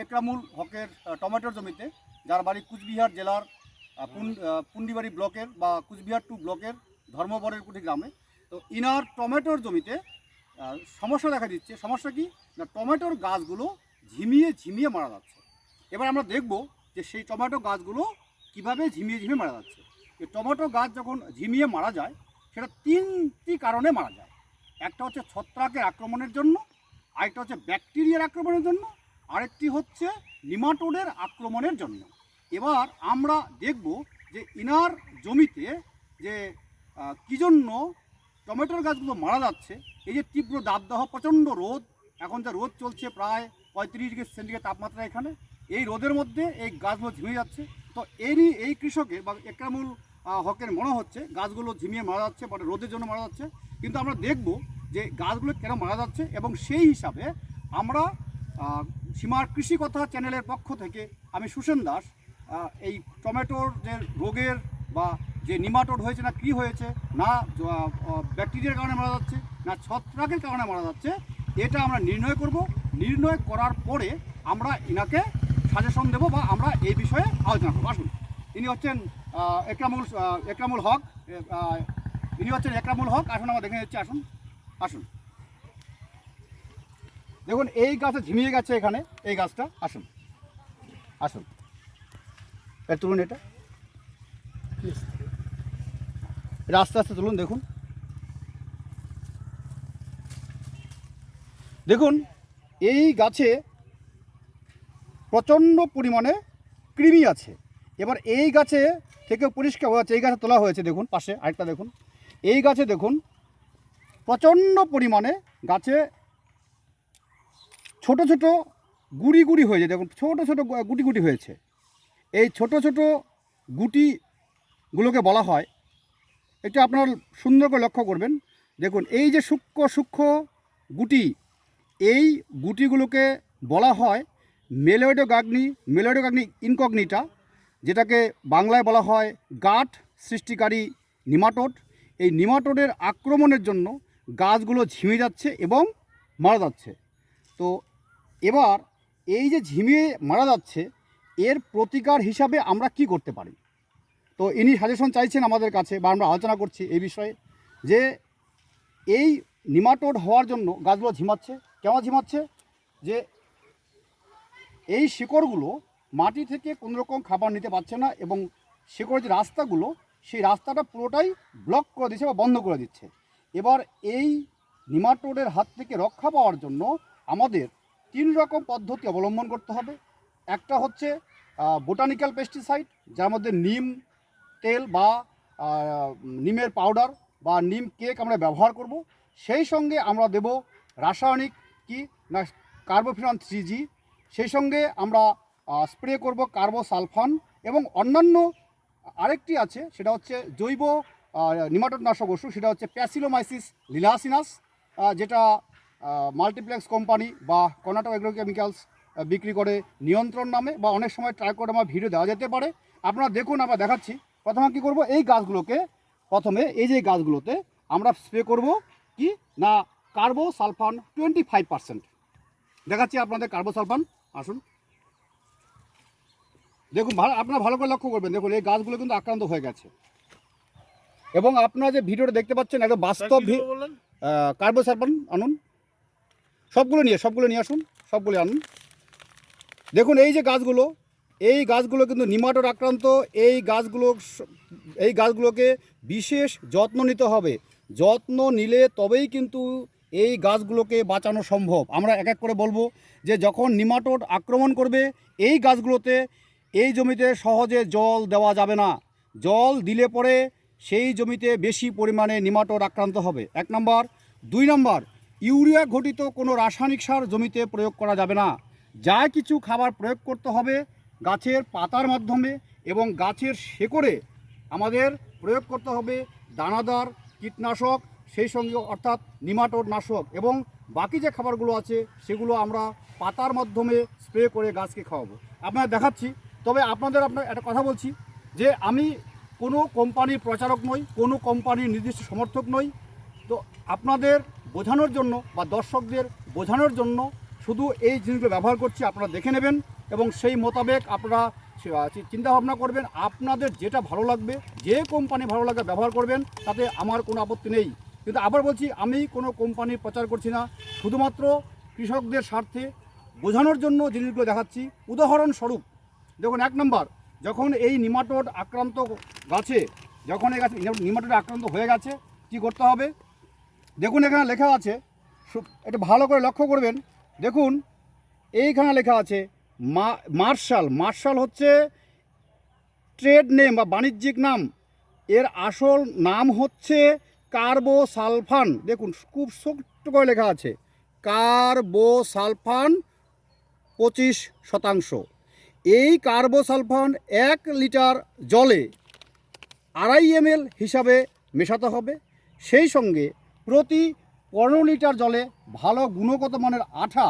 একরামুল হকের টমেটোর জমিতে, যার বাড়ি কুচবিহার জেলার পুন্ডিবাড়ি ব্লকের বা কুচবিহার টু ব্লকের ধর্মবরের কুটি গ্রামে। তো ইনার টমেটোর জমিতে সমস্যা দেখা দিচ্ছে। সমস্যা কি? না, টমেটোর গাছগুলো ঝিমিয়ে ঝিমিয়ে মারা যাচ্ছে। এবার আমরা দেখব যে সেই টমেটো গাছগুলো কীভাবে ঝিমিয়ে ঝিমিয়ে মারা যাচ্ছে। টমেটো গাছ যখন ঝিমিয়ে মারা যায়, সেটা তিনটি কারণে মারা যায়। একটা হচ্ছে ছত্রাকের আক্রমণের জন্য, আরেকটা হচ্ছে ব্যাকটেরিয়ার আক্রমণের জন্য আরেকটি হচ্ছে নিমাটোডের আক্রমণের জন্য। এবার আমরা দেখব যে ইনার জমিতে যে কী জন্য টমেটোর গাছগুলো মারা যাচ্ছে, এই যে তীব্র দাবদাহ, প্রচণ্ড রোদ, এখন যা রোদ চলছে প্রায় পঁয়ত্রিশ ডিগ্রি সেন্টিগ্রেড তাপমাত্রা এখানে, এই রোদের মধ্যে এই গাছগুলো ঝিমিয়ে যাচ্ছে। তো এরই এই কৃষকের বা একরামুল হকের মনে হচ্ছে, গাছগুলো ঝিমিয়ে মারা যাচ্ছে বা রোদের জন্য মারা যাচ্ছে। কিন্তু আমরা দেখব যে গাছগুলো কেন মারা যাচ্ছে এবং সেই হিসাবে আমরা সীমার কৃষি কথা চ্যানেলের পক্ষ থেকে আমি সুসেন দাস এই টমেটোর যে রোগের বা যে নিমাটোড হয়েছে না কি হয়েছে, না ব্যাকটেরিয়ার কারণে মারা যাচ্ছে, না ছত্রাকের কারণে মারা যাচ্ছে, এটা আমরা নির্ণয় করব। নির্ণয় করার পরে আমরা ইনাকে সাজেশন দেব বা আমরা এই বিষয়ে আলোচনা করব। আসুন, ইনি হচ্ছেন একরামুল একরামুল হক ইনি হচ্ছেন একরামুল হক। আসুন, আমরা দেখে নিচ্ছি। আসুন আসুন। দেখুন, এই গাছে ঝিমিয়ে গেছে এখানে। এই গাছটা, আসুন। আসুন। এর তুলুন এটা। আস্তে আস্তে তুলুন, দেখুন। দেখুন, এই গাছে প্রচণ্ড পরিমাণে কৃমি আছে। এবার এই গাছে থেকে পরিষ্কার হচ্ছে এই গাছে তোলা হয়েছে, দেখুন, পাশে আরেকটা দেখুন। এই গাছে দেখুন, প্রচণ্ড পরিমাণে গাছে ছোট ছোট গুড়ি গুড়ি হয়েছে দেখুন, ছোট ছোট গুটি গুটি হয়েছে। এই ছোট ছোট গুটিগুলোকে বলা হয়। এটা আপনারা সুন্দর করে লক্ষ্য করবেন। দেখুন, এই যে সূক্ষ্ম সূক্ষ্ম গুটি, এই গুটিগুলোকে বলা হয় মেলোডোগাগ্নি মেলোডোগাগ্নি ইনকগনিটা, যেটাকে বাংলায় বলা হয় গাঠ সৃষ্টিকারী নিমাটোড। এই নিমাটোডের আক্রমণের জন্য গাছগুলো ঝিমে যাচ্ছে এবং মারা যাচ্ছে। তো এবার এই যে ঝিমিয়ে মারা যাচ্ছে, এর প্রতিকার হিসাবে আমরা কি করতে পারি? তো ইনি সাজেশন চাইছেন আমাদের কাছে বা আমরা আলোচনা করছি এই বিষয়ে যে এই নিমাটোড হওয়ার জন্য গাছগুলো ঝিমাচ্ছে। কেমন ঝিমাচ্ছে? যে এই শিকড়গুলো মাটি থেকে কোনো রকম খাবার নিতে পারছে না এবং শিকড়ের যে রাস্তাগুলো, সেই রাস্তাটা পুরোটাই ব্লক করে দিচ্ছে বা বন্ধ করে দিচ্ছে। এবার এই নিমাটোডের হাত থেকে রক্ষা পাওয়ার জন্য আমাদের তিন রকম পদ্ধতি অবলম্বন করতে হবে। একটা হচ্ছে বোটানিক্যাল পেস্টিসাইড যার মধ্যে নিম তেল বা নিমের পাউডার বা নিম কেক আমরা ব্যবহার করব। সেই সঙ্গে আমরা দেব রাসায়নিক কি না কার্বোফিনন থ্রি জি সেই সঙ্গে আমরা স্প্রে করব কার্বোসালফান এবং অন্যান্য আরেকটি আছে, সেটা হচ্ছে জৈব নিমাটোনাশক ওষুধ, সেটা হচ্ছে প্যাসিলোমাইসিস লিলাসিনাস যেটা মাল্টিপ্লেক্স কোম্পানি বা কর্ণাটক এগ্রোকেমিক্যালস বিক্রি করে নিয়ন্ত্রণ নামে বা অনেক সময় ট্রাই করে আমার ভিডিও দেওয়া যেতে পারে। আপনারা দেখুন আমরা দেখাচ্ছি। প্রথমে কী করব? এই গাছগুলোকে প্রথমে এই যে গাছগুলোতে আমরা স্প্রে করব কি? না carbosulfan twenty five percent দেখাচ্ছি আপনাদের কার্বো সালফান আসুন। দেখুন ভালো আপনারা ভালো করে লক্ষ্য করবেন। দেখুন এই গাছগুলো কিন্তু আক্রান্ত হয়ে গেছে। এবং আপনারা যে ভিডিওটা দেখতে পাচ্ছেন একদম বাস্তব কার্বো সালফান আনুন। সবগুলো নিয়ে সবগুলো নিয়ে আসুন, সবগুলো আনুন। দেখুন, এই যে গাছগুলো, এই গাছগুলো কিন্তু নিমাটোর আক্রান্ত, এই গাছগুলো এই গাছগুলোকে বিশেষ যত্ন নিতে হবে। যত্ন নিলে তবেই কিন্তু এই গাছগুলোকে বাঁচানো সম্ভব। আমরা এক এক করে বলব যে যখন নিমাটোড আক্রমণ করবে, এই গাছগুলোতে এই জমিতে সহজে জল দেওয়া যাবে না। জল দিলে পরে সেই জমিতে বেশি পরিমাণে নিমাটোড আক্রান্ত হবে। এক নম্বর। দুই নম্বর। ইউরিয়া ঘটিত কোনো রাসায়নিক সার জমিতে প্রয়োগ করা যাবে না। যা কিছু খাবার প্রয়োগ করতে হবে গাছের পাতার মাধ্যমে এবং গাছের শেকড়ে আমাদের প্রয়োগ করতে হবে দানাদার, কীটনাশক, সেই সঙ্গে অর্থাৎ নিমাটোড নাশক এবং বাকি যে খাবারগুলো আছে সেগুলো আমরা পাতার মাধ্যমে স্প্রে করে গাছকে খাওয়াবো। আপনারা দেখাচ্ছি, তবে আপনাদের আপনার একটা কথা বলছি যে আমি কোনো কোম্পানির প্রচারক নই, কোনো কোম্পানির নির্দিষ্ট সমর্থক নই। তো আপনাদের বোঝানোর জন্য বা দর্শকদের বোঝানোর জন্য শুধু এই জিনিসগুলো ব্যবহার করছি, আপনারা দেখে নেবেন এবং সেই মোতাবেক আপনারা চিন্তা ভাবনা করবেন, আপনাদের যেটা ভালো লাগবে, যে কোম্পানি ভালো লাগবে ব্যবহার করবেন, তাতে আমার কোনো আপত্তি নেই। কিন্তু আবার বলছি, আমি কোনো কোম্পানির প্রচার করছি না, শুধুমাত্র কৃষকদের স্বার্থে বোঝানোর জন্য জিনিসগুলো দেখাচ্ছি। উদাহরণস্বরূপ, দেখুন এক নম্বর, যখন এই নিমাটোড আক্রান্ত গাছে, যখন এই গাছে নিমাটোড আক্রান্ত হয়ে গেছে, কি করতে হবে? দেখুন, এখানে লেখা আছে এটা ভালো করে লক্ষ্য করবেন। দেখুন, এইখানে লেখা আছে, মা মার্শাল। মার্শাল হচ্ছে ট্রেড নেম বা বাণিজ্যিক নাম। এর আসল নাম হচ্ছে কার্বোসালফান। দেখুন, খুব ছোট্ট করে লেখা আছে, কার্বোসালফান পঁচিশ শতাংশ। এই কার্বোসালফান এক লিটার জলে আড়াই এমএল হিসাবে মেশাতে হবে। সেই সঙ্গে প্রতি পনেরো লিটার জলে ভালো গুণগত মানের আঠা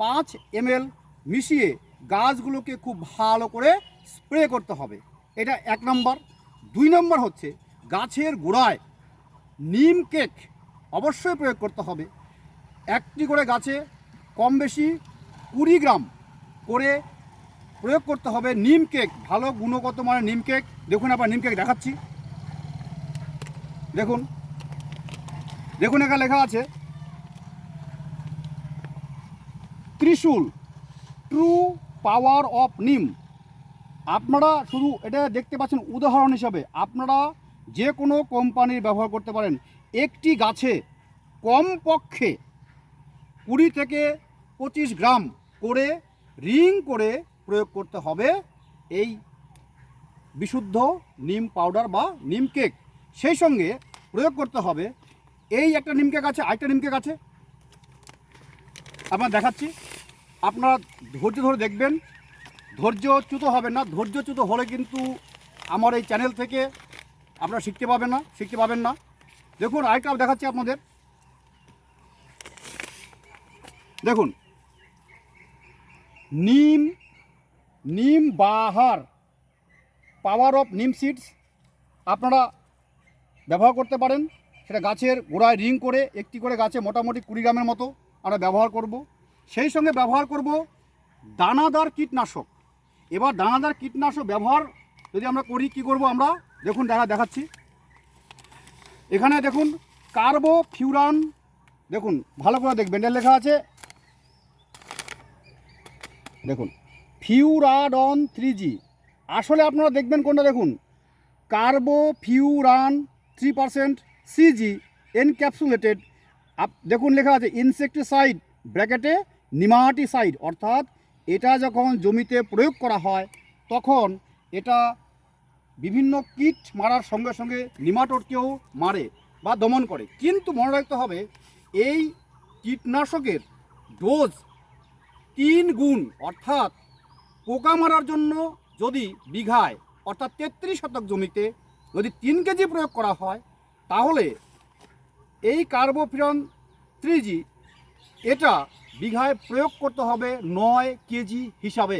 পাঁচ এমএল মিশিয়ে গাছগুলোকে খুব ভালো করে স্প্রে করতে হবে। এটা এক নম্বর। দুই নম্বর হচ্ছে গাছের গোড়ায় নিম কেক অবশ্যই প্রয়োগ করতে হবে। একটি করে গাছে কম বেশি কুড়ি গ্রাম করে প্রয়োগ করতে হবে নিম কেক, ভালো গুণগত মানের নিম কেক। দেখুন আবার নিম কেক দেখাচ্ছি। দেখুন। দেখুন এখানে লেখা আছে, ত্রিশূল ট্রু পাওয়ার অফ নিম আপনারা শুধু এটা দেখতে পাচ্ছেন উদাহরণ হিসাবে, আপনারা যে কোনো কোম্পানির ব্যবহার করতে পারেন। একটি গাছে কমপক্ষে কুড়ি থেকে পঁচিশ গ্রাম করে রিং করে প্রয়োগ করতে হবে এই বিশুদ্ধ নিম পাউডার বা নিম কেক সেই সঙ্গে প্রয়োগ করতে হবে এই একটা নিমকে গাছে, আরেকটা নিম কেক আছে আপনার দেখাচ্ছি। আপনারা ধৈর্য ধরে দেখবেন। ধৈর্যচ্যুত হবেন না। ধৈর্যচ্যুত হলে কিন্তু আমার এই চ্যানেল থেকে আপনারা শিখতে পাবেন না, শিখতে পাবেন না। দেখুন, আরেকটা দেখাচ্ছি আপনাদের। দেখুন। নিম নিম বাহার পাওয়ার অফ নিম সিডস আপনারা ব্যবহার করতে পারেন। সেটা গাছের গোড়ায় রিং করে একটি করে গাছে মোটামুটি কুড়ি গ্রামের মতো আমরা ব্যবহার করব। সেই সঙ্গে ব্যবহার করব দানাদার কীটনাশক। এবার দানাদার কীটনাশক ব্যবহার যদি আমরা করি, কি করব আমরা? দেখুন, দেখা, দেখাচ্ছি। এখানে দেখুন কার্বো ফিউরান দেখুন, ভালো করে দেখবেন এর লেখা আছে। দেখুন, ফিউরাডন থ্রি জি আসলে আপনারা দেখবেন কোনটা, দেখুন carbofuran three percent. CG encapsulated দেখুন লেখা আছে ইনসেকটিসাইড ব্র্যাকেটে নিমাটিসাইড, অর্থাৎ এটা যখন জমিতে প্রয়োগ করা হয়, তখন এটা বিভিন্ন কীট মারার সঙ্গে সঙ্গে নিমাটোডকেও মারে বা দমন করে। কিন্তু মনে রাখতে হবে, এই কীটনাশকের ডোজ তিন গুণ, অর্থাৎ পোকা মারার জন্য যদি বিঘায়, অর্থাৎ তেত্রিশ শতক জমিতে যদি তিন কেজি প্রয়োগ করা হয় তাহলে এই কার্বোফিরন থ্রি জি এটা বিঘায় প্রয়োগ করতে হবে নয় কেজি হিসাবে।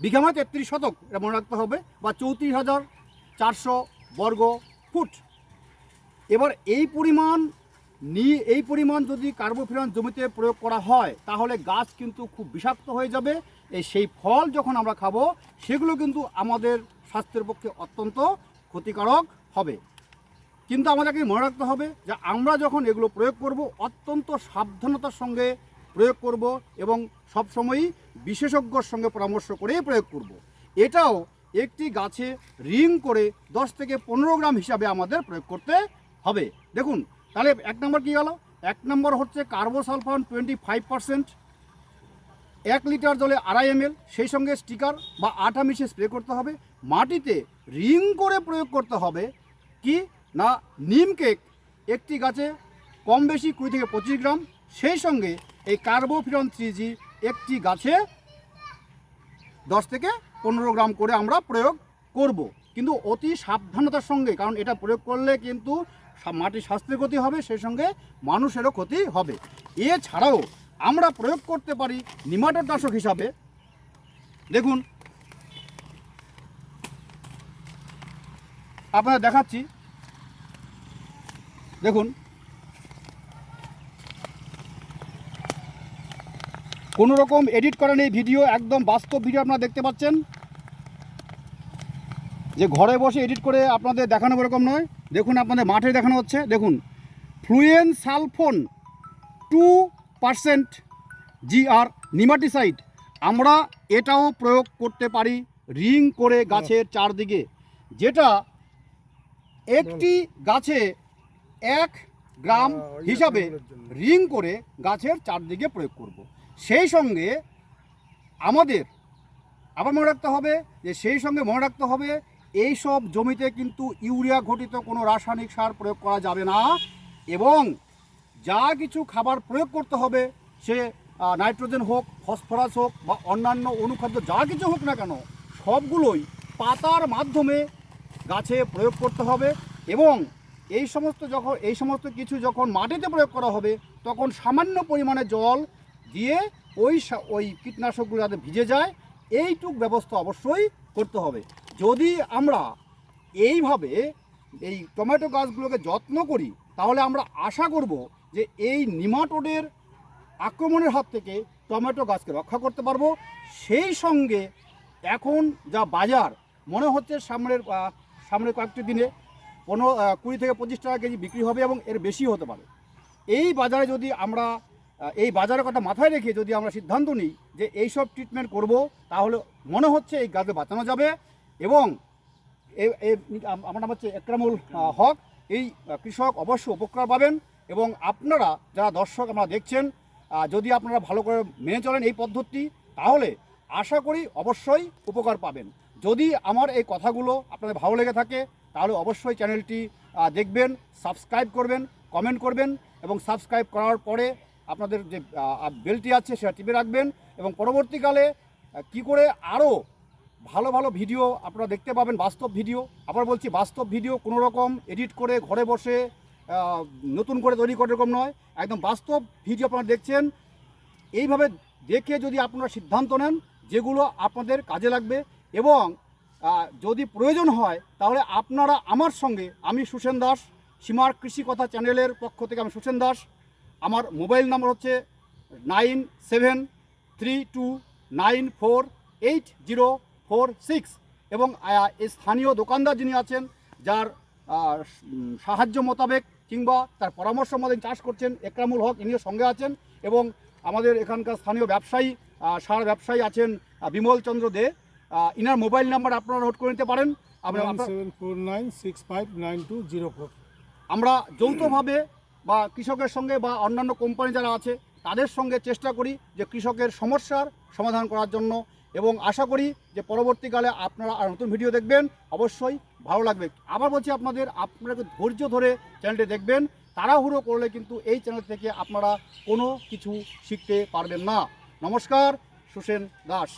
বিঘা মানে তেত্রিশ শতক এটা মনে রাখতে হবে বা চৌত্রিশ হাজার চারশো বর্গ ফুট। এবার এই পরিমাণ নিয়ে এই পরিমাণ যদি কার্বোফিরন জমিতে প্রয়োগ করা হয়, তাহলে গাছ কিন্তু খুব বিষাক্ত হয়ে যাবে। এই সেই ফল যখন আমরা খাব, সেগুলো কিন্তু আমাদের স্বাস্থ্যের পক্ষে অত্যন্ত ক্ষতিকারক হবে। কিন্তু আমাদেরকে মনে রাখতে হবে যে আমরা যখন এগুলো প্রয়োগ করব, অত্যন্ত সাবধানতার সঙ্গে প্রয়োগ করব এবং সবসময়ই বিশেষজ্ঞর সঙ্গে পরামর্শ করেই প্রয়োগ করব। এটাও একটি গাছে রিং করে দশ থেকে পনেরো গ্রাম হিসাবে আমাদের প্রয়োগ করতে হবে। দেখুন, তাহলে এক নম্বর কী গেল এক নম্বর হচ্ছে কার্বোসালফান টোয়েন্টি ফাইভ পার্সেন্ট, এক লিটার জলে আড়াই এমএল, সেই সঙ্গে স্টিকার বা আটা মিশিয়ে স্প্রে করতে হবে। মাটিতে রিং করে প্রয়োগ করতে হবে। কি? না, নিম কেক একটি গাছে কম বেশি কুড়ি থেকে পঁচিশ গ্রাম, সেই সঙ্গে এই কার্বোফিরন থ্রি একটি গাছে দশ থেকে পনেরো গ্রাম করে আমরা প্রয়োগ করব। কিন্তু অতি সাবধানতার সঙ্গে, কারণ এটা প্রয়োগ করলে কিন্তু মাটির স্বাস্থ্যের ক্ষতি হবে, সেই সঙ্গে মানুষেরও ক্ষতি হবে। এছাড়াও আমরা প্রয়োগ করতে পারি নিমাটোনাশক হিসাবে। দেখুন আপনারা দেখাচ্ছি। দেখুন। কোনো রকম এডিট করা নেই, ভিডিও, একদম বাস্তব ভিডিও আপনারা দেখতে পাচ্ছেন। যে ঘরে বসে এডিট করে আপনাদের দেখানো এরকম নয়। দেখুন আপনাদের মাঠে দেখানো হচ্ছে। দেখুন fluensulfone two percent GR nematicide. আমরা এটাও প্রয়োগ করতে পারি রিং করে গাছের চারদিকে। যেটা একটি গাছে এক গ্রাম হিসাবে রিং করে গাছের চারদিকে প্রয়োগ করব। সেই সঙ্গে আমাদের আবার মনে রাখতে হবে যে সেই সঙ্গে মনে রাখতে হবে এই সব জমিতে কিন্তু ইউরিয়া ঘটিত কোনো রাসায়নিক সার প্রয়োগ করা যাবে না এবং যা কিছু খাবার প্রয়োগ করতে হবে সে নাইট্রোজেন হোক ফসফরাস হোক বা অন্যান্য অনুখাদ্য যা কিছু হোক না কেন সবগুলোই পাতার মাধ্যমে গাছে প্রয়োগ করতে হবে এবং এই সমস্ত যখন, এই সমস্ত কিছু যখন মাটিতে প্রয়োগ করা হবে, তখন সামান্য পরিমাণে জল দিয়ে ওই ওই কীটনাশকগুলো যাতে ভিজে যায়, এইটুক ব্যবস্থা অবশ্যই করতে হবে। যদি আমরা এইভাবে এই টমেটো গাছগুলোকে যত্ন করি, তাহলে আমরা আশা করব যে এই নিমাটোডের আক্রমণের হাত থেকে টমেটো গাছকে রক্ষা করতে পারব। সেই সঙ্গে এখন যা বাজার, মনে হচ্ছে সামনের সামনের কয়েকটি দিনে পনেরো কুড়ি থেকে পঁচিশ টাকা কেজি বিক্রি হবে এবং এর বেশি হতে পারে। এই বাজারে যদি আমরা এই বাজারের কথা মাথায় রেখে যদি আমরা সিদ্ধান্ত নিই যে এই সব ট্রিটমেন্ট করব, তাহলে মনে হচ্ছে এই গাছকে বাঁচানো যাবে এবং আমার নাম হচ্ছে একরামুল হক। এই কৃষক অবশ্যই উপকার পাবেন এবং আপনারা যারা দর্শক আমরা দেখছেন যদি আপনারা ভালো করে মেনে চলেন এই পদ্ধতি, তাহলে আশা করি অবশ্যই উপকার পাবেন। যদি আমার এই কথাগুলো আপনাদের ভালো লেগে থাকে তাহলে অবশ্যই চ্যানেলটি দেখবেন, সাবস্ক্রাইব করবেন, কমেন্ট করবেন এবং সাবস্ক্রাইব করার পরে আপনাদের যে বেলটি আছে সেটা টিপে রাখবেন এবং পরবর্তীকালে কি করে আরও ভালো ভালো ভিডিও আপনারা দেখতে পাবেন, বাস্তব ভিডিও। আবার বলছি, বাস্তব ভিডিও কোনো রকম এডিট করে ঘরে বসে নতুন করে তৈরি করে এরকম নয়। একদম বাস্তব ভিডিও আপনারা দেখছেন। এইভাবে দেখে যদি আপনারা সিদ্ধান্ত নেন যেগুলো আপনাদের কাজে লাগবে এবং যদি প্রয়োজন হয়, তাহলে আপনারা আমার সঙ্গে, আমি সুসেন দাস, সীমার কৃষি কথা চ্যানেলের পক্ষ থেকে আমি সুসেন দাস, আমার মোবাইল নাম্বার হচ্ছে nine seven three two nine four eight zero four six এবং স্থানীয় দোকানদার যিনি আছেন, যার সাহায্য মোতাবেক কিংবা তার পরামর্শ মোতাবেক চাষ করছেন একরামুল হক, ইনিও সঙ্গে আছেন এবং আমাদের এখানকার স্থানীয় ব্যবসায়ী সার ব্যবসায়ী আছেন বিমল চন্দ্র দে। ইনার মোবাইল নাম্বার আপনারা নোট করে নিতে পারেন। আমরা আপনারা- seven nine six five nine two zero four. আমরা যৌথভাবে বা কৃষকের সঙ্গে বা অন্যান্য কোম্পানি যারা আছে তাদের সঙ্গে চেষ্টা করি যে কৃষকের সমস্যার সমাধান করার জন্য এবং আশা করি যে পরবর্তীকালে আপনারা আর নতুন ভিডিও দেখবেন। অবশ্যই ভালো লাগবে। আবার বলছি আপনাদের আপনারা ধৈর্য ধরে চ্যানেলটি দেখবেন। তাড়াহুড়ো করলে কিন্তু এই চ্যানেল থেকে আপনারা কোনো কিছু শিখতে পারবেন না। নমস্কার সুসেন দাস।